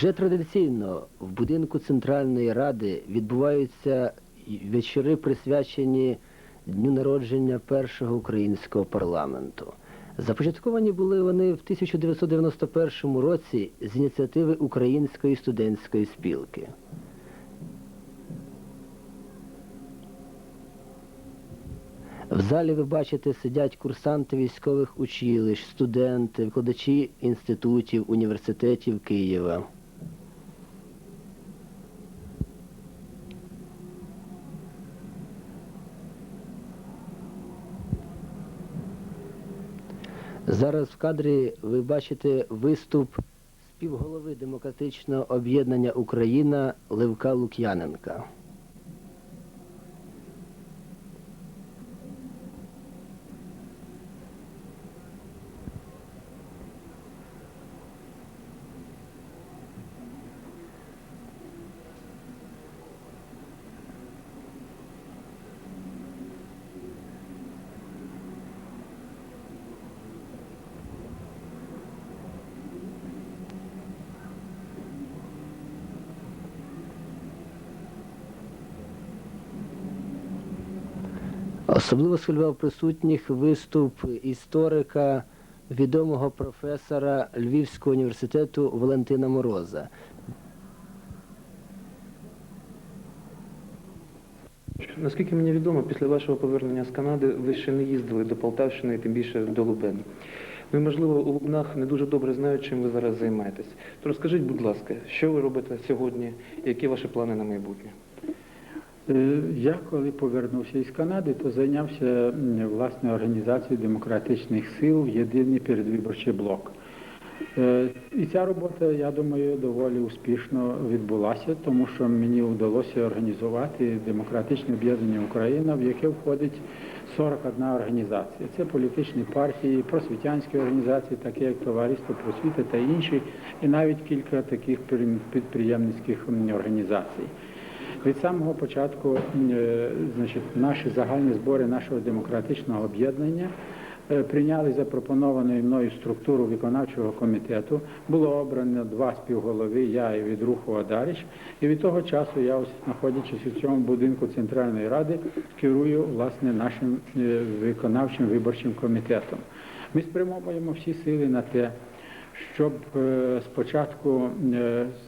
Вже традиційно в будинку Центральної Ради відбуваються вечори, присвячені дню народження першого українського парламенту. Започатковані були вони в 1991 році з ініціативи Української студентської спілки. В залі ви бачите сидять курсанти військових училищ, студенти, викладачі інститутів, університетів Києва. Зараз в кадрі ви бачите виступ співголови демократичного об'єднання Україна Левка Лук'яненка. Особливо схвилював присутніх виступ історика, відомого професора Львівського університету Валентина Мороза. Наскільки мені відомо, після вашого повернення з Канади ви ще не їздили до Полтавщини, і тим більше до Лубен. Ви, можливо, у Лубнах не дуже добре знають, чим ви зараз займаєтесь. То розкажіть, будь ласка, що ви робите сьогодні, які ваші плани на майбутнє? Е, Я коли повернувся із Канади, то зайнявся власне організацією демократичних сил в єдиний передвиборчий блок. Е, І ця робота, я думаю, доволі успішно відбулася, тому що мені вдалося організувати демократичне об'єднання Україна, в яке входить 41 організація. Це політичні партії, просвітянські організації, такі як Товариство просвіти та інші, і навіть кілька таких підприємницьких організацій. Від самого початку е, значить, наші загальні збори нашого демократичного об'єднання е, прийняли запропоновану мною структуру виконавчого комітету. Було обрано два співголови, я і від руху Адаріч. І від того часу я, ось, знаходячись у цьому будинку Центральної Ради, керую власне нашим е, виконавчим виборчим комітетом. Ми спрямовуємо всі сили на те, щоб спочатку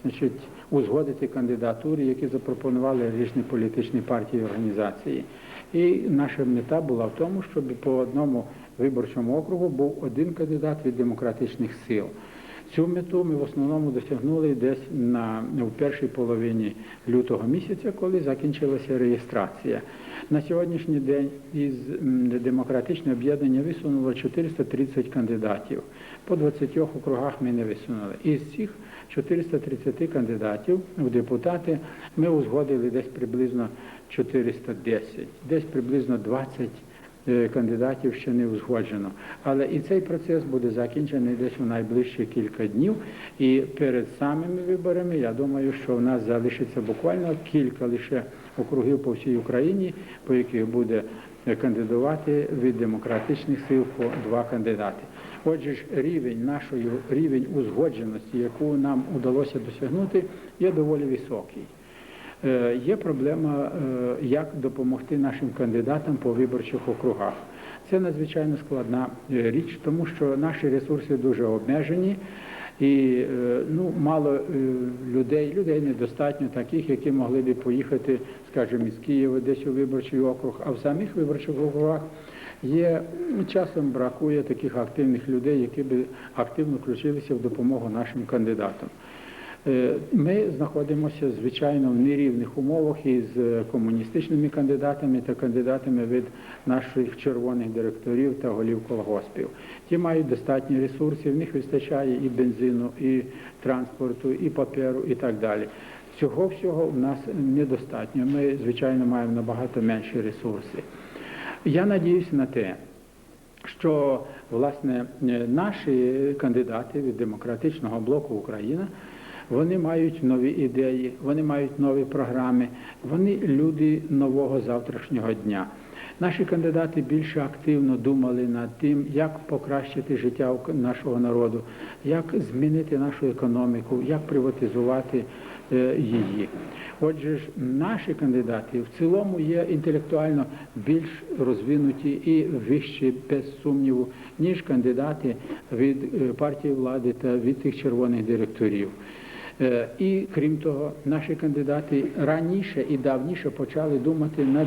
значить, узгодити кандидатури, які запропонували різні політичні партії і організації. І наша мета була в тому, щоб по одному виборчому округу був один кандидат від демократичних сил. Цю мету ми в основному досягнули десь на в першій половині лютого місяця, коли закінчилася реєстрація. На сьогоднішній день із демократичне об'єднання висунуло 430 кандидатів. По 20 округах ми не висунули. Із цих 430 кандидатів в депутати ми узгодили десь приблизно 410, десь приблизно 20 е, кандидатів ще не узгоджено. Але і цей процес буде закінчений десь у найближчі кілька днів. І перед самими виборами я думаю, що в нас залишиться буквально кілька лише округів по всій Україні, по яких буде кандидувати від демократичних сил по два кандидати. Отже ж, рівень нашої рівень узгодженості, яку нам вдалося досягнути, є доволі високий. Е, Є проблема, е, як допомогти нашим кандидатам по виборчих округах. Це надзвичайно складна е, річ, тому що наші ресурси дуже обмежені. І е, ну, мало е, людей, людей недостатньо таких, які могли б поїхати, скажімо, із Києва десь у виборчий округ, а в самих виборчих округах є ну, часом бракує таких активних людей, які б активно включилися в допомогу нашим кандидатам. Е, Ми знаходимося звичайно в нерівних умовах із е, комуністичними кандидатами та кандидатами від наших червоних директорів та голів колгоспів. Ті мають достатні ресурси, в них вистачає і бензину, і транспорту, і паперу, і так далі. Цього всього в нас недостатньо. Ми, звичайно, маємо набагато менші ресурси. Я надіюся на те, що власне е, наші кандидати від демократичного блоку Україна Вони мають нові ідеї, вони мають нові програми, вони люди нового завтрашнього дня. Наші кандидати більше активно думали над тим, як покращити життя нашого народу, як змінити нашу економіку, як приватизувати е, її. Отже ж, наші кандидати в цілому є інтелектуально більш розвинуті і вищі, без сумніву, ніж кандидати від е, партії влади та від тих червоних директорів. Е, І крім того, наші кандидати раніше і давніше почали думати над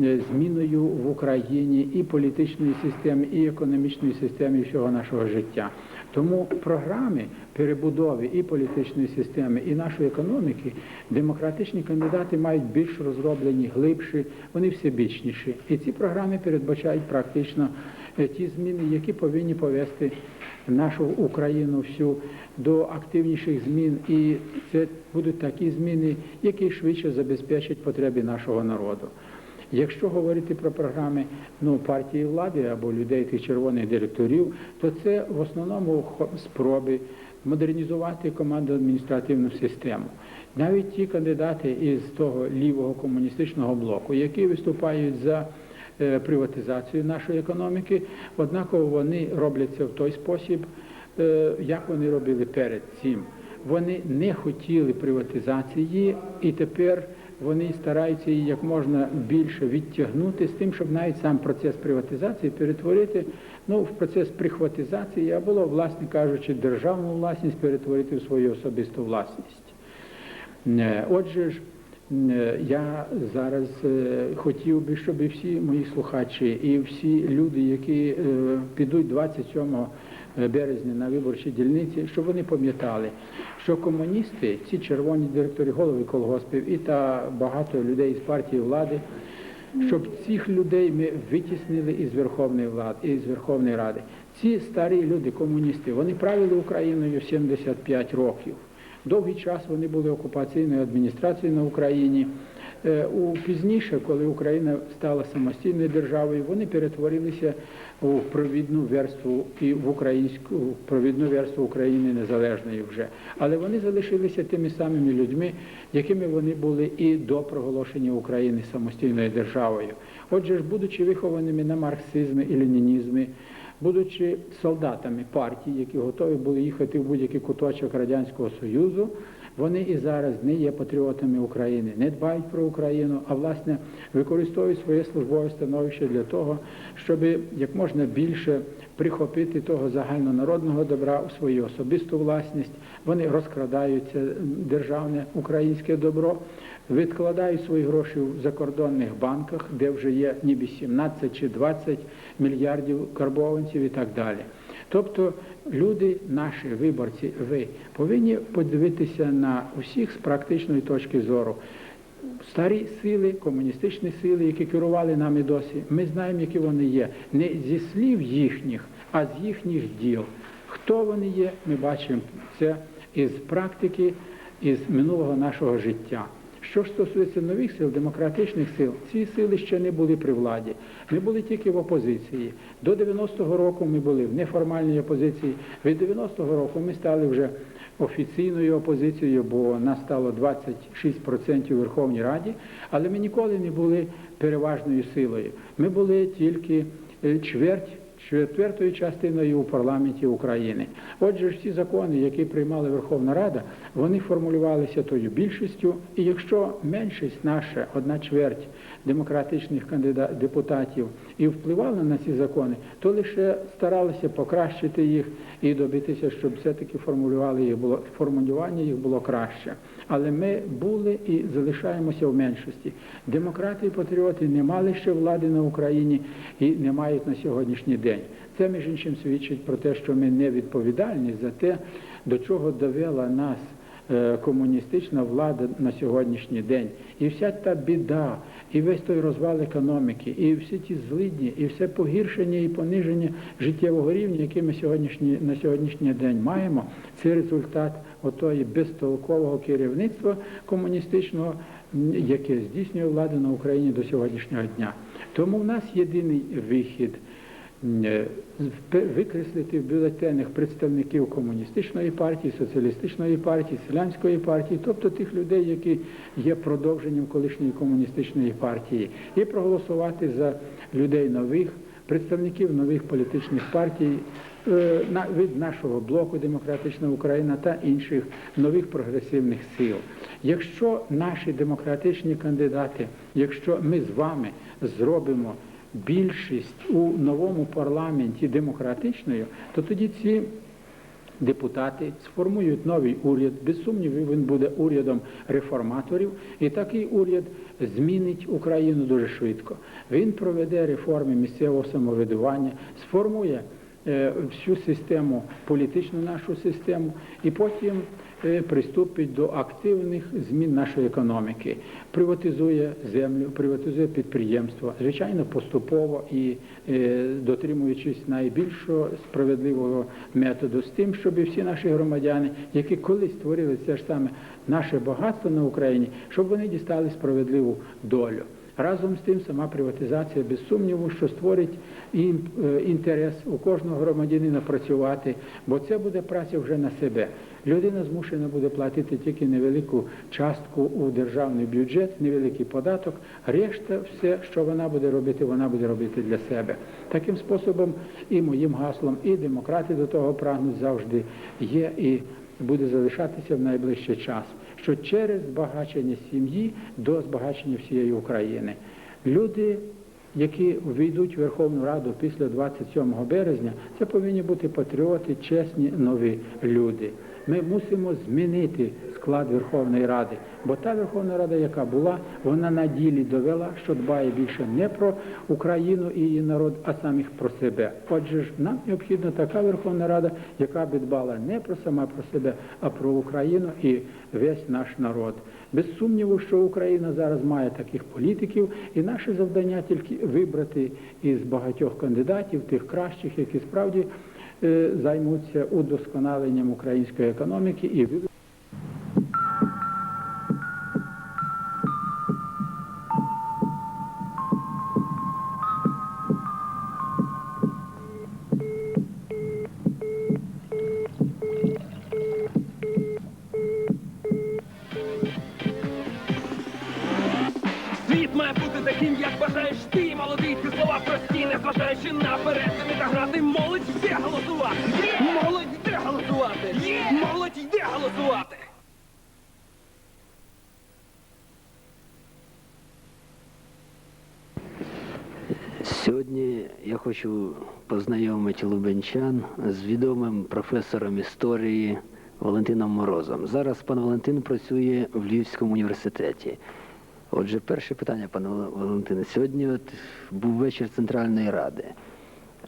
е, зміною в Україні і політичної системи, і економічної системи всього нашого життя. Тому програми перебудови і політичної системи, і нашої економіки демократичні кандидати мають більш розроблені, глибші, вони всебічніші. І ці програми передбачають практично е, ті зміни, які повинні повести нашу Україну всю до активніших змін, і це будуть такі зміни, які швидше забезпечать потреби нашого народу. Якщо говорити про програми ну, партії влади або людей тих червоних директорів, то це в основному спроби модернізувати команду адміністративну систему. Навіть ті кандидати із того лівого комуністичного блоку, які виступають за приватизацію нашої економіки, однаково вони робляться в той спосіб, е, як вони робили перед цим. Вони не хотіли приватизації, і тепер вони стараються її як можна більше відтягнути з тим, щоб навіть сам процес приватизації перетворити ну, в процес прихватизації, або, власне кажучи, державну власність перетворити в свою особисту власність. Е, Отже ж, е, я зараз е, хотів би, щоб всі мої слухачі і всі люди, які е, підуть 27 березня на виборчі дільниці, щоб вони пам'ятали, що комуністи, ці червоні директори, голови колгоспів і та багато людей з партії влади, щоб цих людей ми витіснили із Верховної влади, із Верховної Ради. Ці старі люди, комуністи, вони правили Україною 75 років. Довгий час вони були окупаційною адміністрацією на Україні. Е, У пізніше, коли Україна стала самостійною державою, вони перетворилися у провідну верству і в українську в провідну верству України незалежної вже. Але вони залишилися тими самими людьми, якими вони були і до проголошення України самостійною державою. Отже ж, будучи вихованими на марксизмі і ленінізмі, будучи солдатами партії, які готові були їхати в будь-який куточок Радянського Союзу, вони і зараз не є патріотами України, не дбають про Україну, а власне використовують своє службове становище для того, щоб як можна більше прихопити того загальнонародного добра у свою особисту власність. Вони розкрадають це державне українське добро, відкладають свої гроші в закордонних банках, де вже є ніби 17 чи 20 мільярдів карбованців і так далі. Тобто люди, наші виборці, ви повинні подивитися на усіх з практичної точки зору. Старі сили, комуністичні сили, які керували нами досі, ми знаємо, які вони є. Не зі слів їхніх, а з їхніх діл. Хто вони є, ми бачимо це із практики, із минулого нашого життя. Що ж стосується нових сил, демократичних сил, ці сили ще не були при владі. Ми були тільки в опозиції. До 90-го року ми були в неформальній опозиції. Від 90-го року ми стали вже офіційною опозицією, бо нас стало 26% у Верховній Раді, але ми ніколи не були переважною силою. Ми були тільки е, чверть четвертою частиною у парламенті України. Отже, ж ці закони, які приймала Верховна Рада, вони формулювалися тою більшістю, і якщо меншість наша, одна чверть демократичних кандидат депутатів і впливала на ці закони, то лише старалися покращити їх і добитися, щоб все-таки формулювали їх було формулювання їх було краще. Але ми були і залишаємося в меншості. Демократи і патріоти не мали ще влади на Україні і не мають на сьогоднішній день. Це між іншим свідчить про те, що ми не відповідальні за те, до чого довела нас е, комуністична влада на сьогоднішній день. І вся та біда, і весь той розвал економіки, і всі ті злидні, і все погіршення і пониження життєвого рівня, який ми сьогоднішні, на сьогоднішній день маємо, це результат отої безтолкового керівництва комуністичного, яке здійснює владу на Україні до сьогоднішнього дня. Тому в нас єдиний вихід е, викреслити в бюлетенях представників комуністичної партії, соціалістичної партії, селянської партії, тобто тих людей, які є продовженням колишньої комуністичної партії, і проголосувати за людей нових, представників нових політичних партій від нашого блоку Демократична Україна та інших нових прогресивних сил. Якщо наші демократичні кандидати, якщо ми з вами зробимо більшість у новому парламенті демократичною, то тоді ці депутати сформують новий уряд. Без сумніву, він буде урядом реформаторів, і такий уряд змінить Україну дуже швидко. Він проведе реформи місцевого самоврядування, сформує е, всю систему, політичну нашу систему, і потім е, приступить до активних змін нашої економіки, приватизує землю, приватизує підприємства, звичайно, поступово і е, дотримуючись найбільшого справедливого методу, з тим, щоб всі наші громадяни, які колись створили це ж саме наше багатство на Україні, щоб вони дістали справедливу долю. Разом з тим, сама приватизація, без сумніву, що створить е, інтерес у кожного громадянина працювати, бо це буде праця вже на себе. Людина змушена буде платити тільки невелику частку у державний бюджет, невеликий податок. Решта, все, що вона буде робити, вона буде робити для себе. Таким способом і моїм гаслом, і демократи до того прагнуть завжди є і буде залишатися в найближчий час, що через збагачення сім'ї до збагачення всієї України. Люди, які війдуть в Верховну Раду після 27 березня, це повинні бути патріоти, чесні нові люди. Ми мусимо змінити склад Верховної Ради, бо та Верховна Рада, яка була, вона на ділі довела, що дбає більше не про Україну і її народ, а самих про себе. Отже ж, нам необхідна така Верховна Рада, яка би дбала не про сама про себе, а про Україну і весь наш народ. Без сумніву, що Україна зараз має таких політиків, і наше завдання тільки вибрати із багатьох кандидатів тих кращих, які справді е, займуться удосконаленням української економіки і бути таким, як бажаєш ти, молодий, ці слова прості, не зважаючи на перетини та грати. Молодь йде голосувати! Молодь йде голосувати! Молодь йде голосувати! Сьогодні я хочу познайомити лубенчан з відомим професором історії Валентином Морозом. Зараз пан Валентин працює в Львівському університеті. Отже, перше питання, пане Валентине. Сьогодні от був вечір Центральної Ради.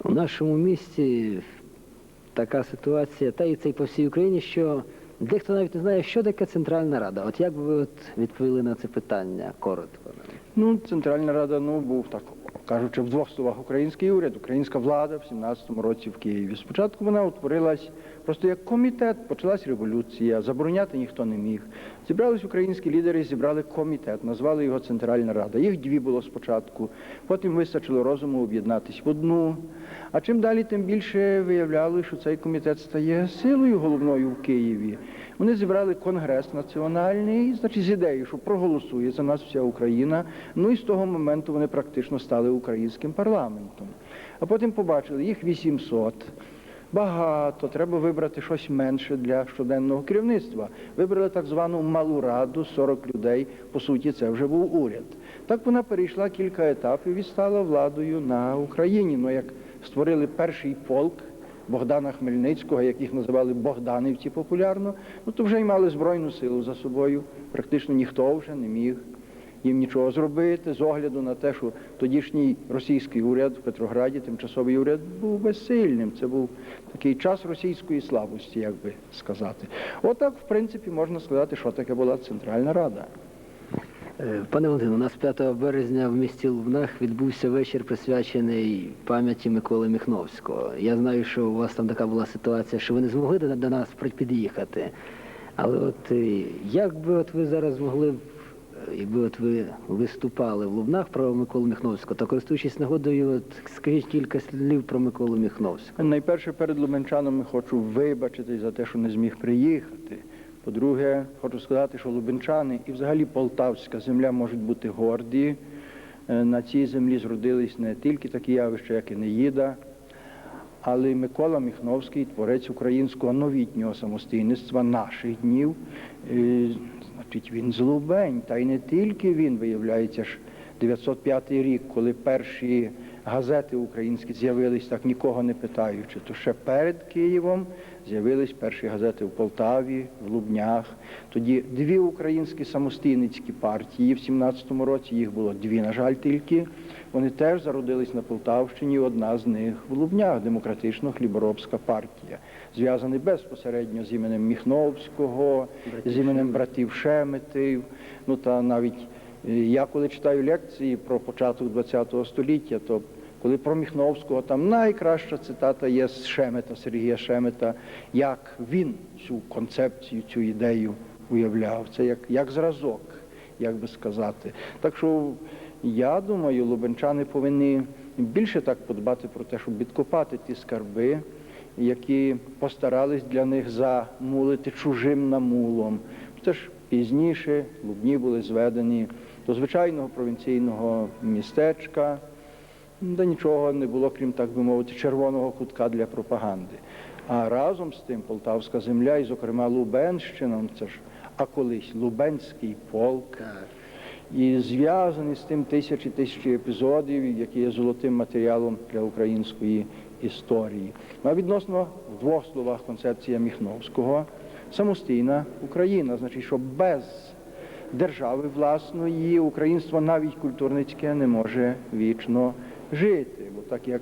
У нашому місті така ситуація, та і це й по всій Україні, що дехто навіть не знає, що таке Центральна Рада. От як би ви от відповіли на це питання коротко? Ну, Центральна Рада ну, був так, кажучи, в двох словах український уряд, українська влада в 17-му році в Києві. Спочатку вона утворилась просто як комітет, почалась революція, забороняти ніхто не міг. Зібрались українські лідери, зібрали комітет, назвали його Центральна Рада. Їх дві було спочатку, потім вистачило розуму об'єднатись в одну. А чим далі, тим більше виявляли, що цей комітет стає силою головною в Києві. Вони зібрали конгрес національний, значить, з ідеєю, що проголосує за нас вся Україна. Ну і з того моменту вони практично стали українським парламентом. А потім побачили, їх 800. Багато, треба вибрати щось менше для щоденного керівництва. Вибрали так звану малу раду, 40 людей. По суті, це вже був уряд. Так вона перейшла кілька етапів і стала владою на Україні. Ну як створили перший полк Богдана Хмельницького, як їх називали Богданівці популярно, ну то вже й мали збройну силу за собою. Практично ніхто вже не міг їм нічого зробити з огляду на те, що тодішній російський уряд в Петрограді, тимчасовий уряд, був безсильним. Це був такий час російської слабості, як би сказати. Отак, в принципі, можна сказати, що таке була Центральна Рада. Е, Пане Валентине, у нас 5 березня в місті Лубнах відбувся вечір, присвячений пам'яті Миколи Міхновського. Я знаю, що у вас там така була ситуація, що ви не змогли до, нас під'їхати. Але от е, як би от ви зараз могли якби от ви виступали в Лубнах про Миколу Міхновського, то користуючись нагодою, от скажіть кілька слів про Миколу Міхновського. Найперше перед лубенчанами хочу вибачитись за те, що не зміг приїхати. По-друге, хочу сказати, що лубенчани і взагалі полтавська земля можуть бути горді. Е, На цій землі зродились не тільки такі явища, як і Неїда, але й Микола Міхновський, творець українського новітнього самостійництва наших днів. Значить, він злубень, та й не тільки він, виявляється ж, 905 рік, коли перші газети українські з'явились, так нікого не питаючи, то ще перед Києвом з'явились перші газети в Полтаві, в Лубнях. Тоді дві українські самостійницькі партії в 17-му році, їх було дві, на жаль, тільки. Вони теж зародились на Полтавщині, одна з них в Лубнях, демократично-хліборобська партія, зв'язаний безпосередньо з іменем Міхновського, з іменем братів Шеметів. Ну та навіть я коли читаю лекції про початок ХХ століття, то коли про Міхновського там найкраща цитата є з Шемета, Сергія Шемета, як він цю концепцію, цю ідею уявляв. Це як, як зразок, як би сказати. Так що я думаю, лубенчани повинні більше так подбати про те, щоб відкопати ті скарби, які постарались для них замулити чужим намулом. Це ж пізніше лубні були зведені до звичайного провінційного містечка, де нічого не було, крім так би мовити, червоного кутка для пропаганди. А разом з тим Полтавська земля, і, зокрема, Лубенщина, ну, це ж а колись Лубенський полк. І зв'язані з тим тисячі тисячі епізодів, які є золотим матеріалом для української історії. Ну, А відносно в двох словах концепція Міхновського самостійна Україна, значить, що без держави власної українство навіть культурницьке не може вічно жити. Бо так як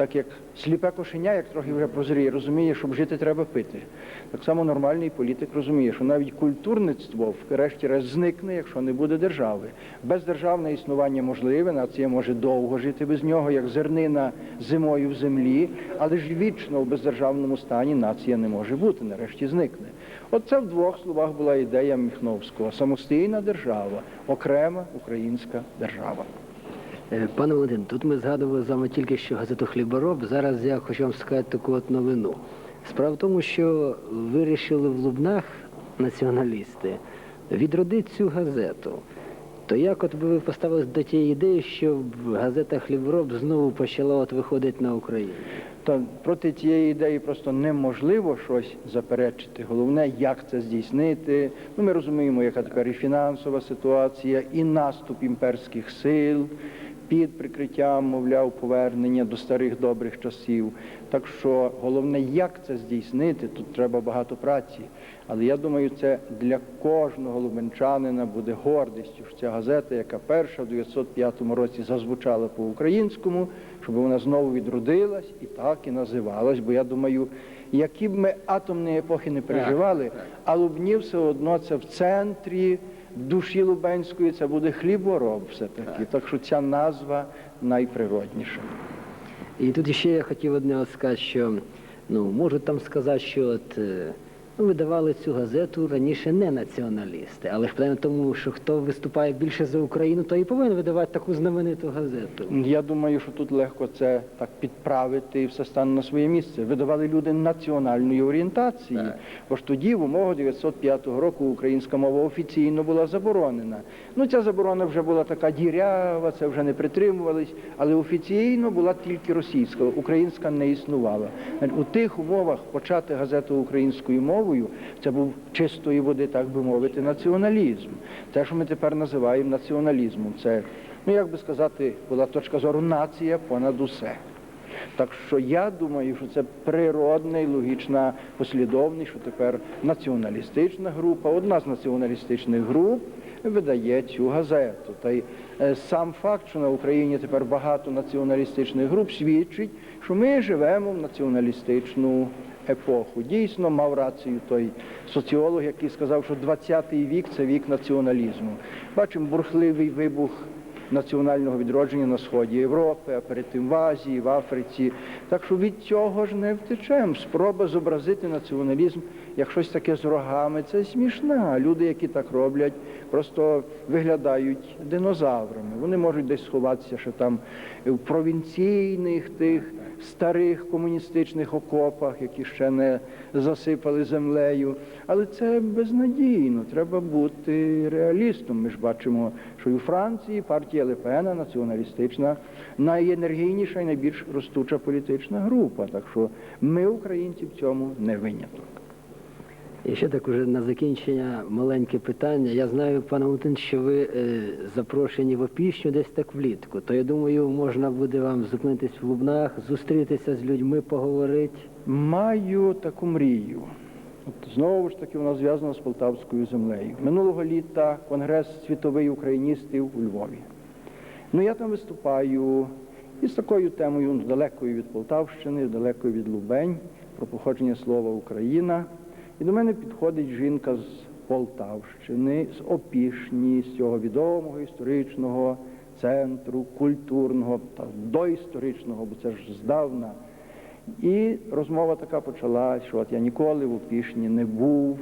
так як сліпе кошеня, як трохи вже прозріє, розуміє, щоб жити, треба пити. Так само нормальний політик розуміє, що навіть культурництво врешті-решт зникне, якщо не буде держави. Бездержавне існування можливе, нація може довго жити без нього, як зернина зимою в землі, але ж вічно в бездержавному стані нація не може бути, нарешті зникне. От це в двох словах була ідея Міхновського. Самостійна держава, окрема українська держава. Е, Пане Валентин, тут ми згадували з вами тільки що газету Хлібороб. Зараз я хочу вам сказати таку от новину. Справа в тому, що вирішили в Лубнах націоналісти відродити цю газету. То як от би ви поставились до тієї ідеї, щоб газета Хлібороб знову почала от виходити на Україну? Та проти цієї ідеї просто неможливо щось заперечити. Головне, як це здійснити. Ну, ми розуміємо, яка тепер і фінансова ситуація, і наступ імперських сил під прикриттям, мовляв, повернення до старих добрих часів. Так що головне, як це здійснити, тут треба багато праці. Але я думаю, це для кожного лубенчанина буде гордістю, що ця газета, яка перша в 905 році зазвучала по-українському, щоб вона знову відродилась і так і називалась. Бо я думаю, які б ми атомні епохи не переживали, а Лубні все одно це в центрі душі Лубенської, це буде хлібороб все-таки. Так що ця назва найприродніша. І тут ще я хотів одне сказати, що ну, можуть там сказати, що от, е, видавали цю газету раніше не націоналісти, але ж питання тому, що хто виступає більше за Україну, то і повинен видавати таку знамениту газету. Я думаю, що тут легко це так підправити і все стане на своє місце. Видавали люди національної орієнтації, Так. бо ж тоді, в умовах 905 року, українська мова офіційно була заборонена. Ну, ця заборона вже була така дірява, це вже не притримувались, але офіційно була тільки російська, українська не існувала. У тих умовах почати газету українською мовою це був чистої води, так би мовити, націоналізм. Те, що ми тепер називаємо націоналізмом, це, ну як би сказати, була точка зору нація понад усе. Так що я думаю, що це природна і логічна послідовність, що тепер націоналістична група, одна з націоналістичних груп видає цю газету. Та й е, сам факт, що на Україні тепер багато націоналістичних груп, свідчить, що ми живемо в націоналістичну епоху. Дійсно мав рацію той соціолог, який сказав, що 20-й вік це вік націоналізму. Бачимо бурхливий вибух національного відродження на сході Європи, а перед тим в Азії, в Африці. Так що від цього ж не втечемо. Спроба зобразити націоналізм як щось таке з рогами, це смішна. Люди, які так роблять, просто виглядають динозаврами. Вони можуть десь сховатися, що там в провінційних тих старих комуністичних окопах, які ще не засипали землею. Але це безнадійно. Треба бути реалістом. Ми ж бачимо, що і у Франції партія Лепена, націоналістична, найенергійніша і найбільш ростуча політична група. Так що ми, українці, в цьому не виняток. І ще так уже на закінчення маленьке питання. Я знаю, пане Валентин, що ви е, запрошені в опішню десь так влітку. То я думаю, можна буде вам зупинитись в Лубнах, зустрітися з людьми, поговорити. Маю таку мрію. От знову ж таки вона зв'язана з Полтавською землею. Минулого літа Конгрес світовий україністів у Львові. Ну я там виступаю із такою темою далекою від Полтавщини, далекою від Лубень, про походження слова Україна. І до мене підходить жінка з Полтавщини, з Опішні, з цього відомого історичного центру, культурного та доісторичного, бо це ж здавна. І розмова така почалась, що от я ніколи в Опішні не був.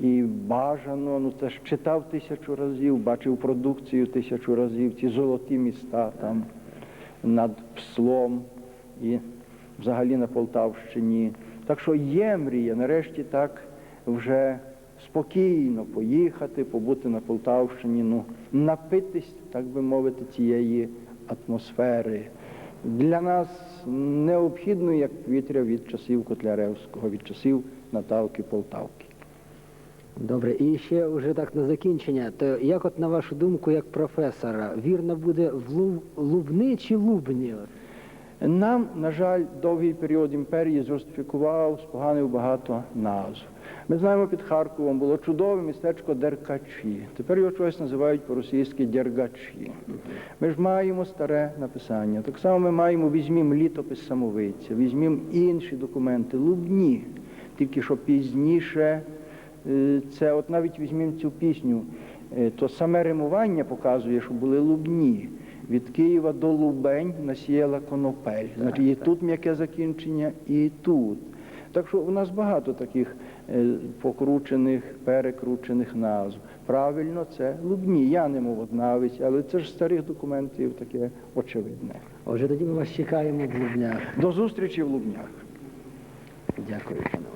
І бажано, ну це ж читав тисячу разів, бачив продукцію тисячу разів, ці золоті міста там над Пслом і взагалі на Полтавщині. Так що є мрія, нарешті так вже спокійно поїхати, побути на Полтавщині, ну, напитись, так би мовити, цієї атмосфери. Для нас необхідно як повітря від часів Котляревського, від часів Наталки Полтавки. Добре, і ще вже так на закінчення. То як от на вашу думку, як професора, вірно буде в Лу- Лубни чи Лубні? Нам, на жаль, довгий період імперії зростифікував, споганив багато назв. Ми знаємо, під Харковом було чудове містечко Деркачі. Тепер його чогось називають по-російськи Дергачі. Ми ж маємо старе написання. Так само ми маємо візьмім літопис самовиця, візьмім інші документи, лубні, тільки що пізніше. е, Це от навіть візьмім цю пісню, е, то саме римування показує, що були лубні. Від Києва до Лубень насіяла конопель. Значить, і тут м'яке закінчення, і тут. Так що у нас багато таких е, покручених, перекручених назв. Правильно, це лубні. Я не моводнавець, але це ж старих документів таке очевидне. Отже, тоді ми вас чекаємо в Лубнях. До зустрічі в Лубнях. Дякую. пане.